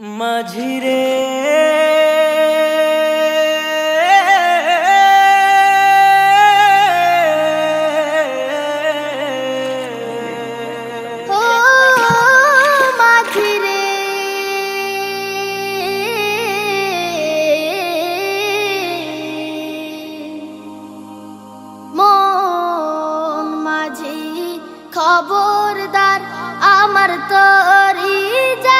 মাঝিরে। খবরদার আমার তরি যেন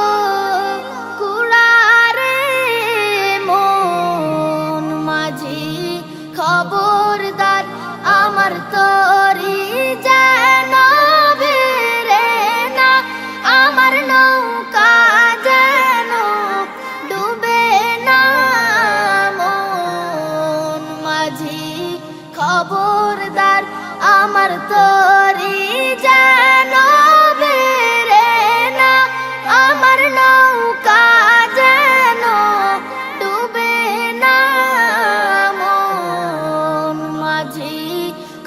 তরি যেন না আমার নৌকা যেন ডুবে না। মন মাঝি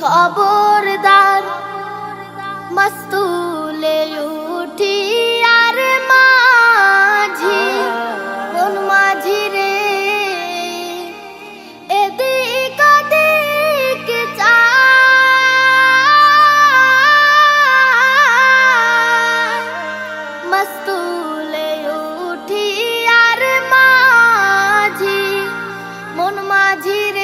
খবরদার মাঝিরে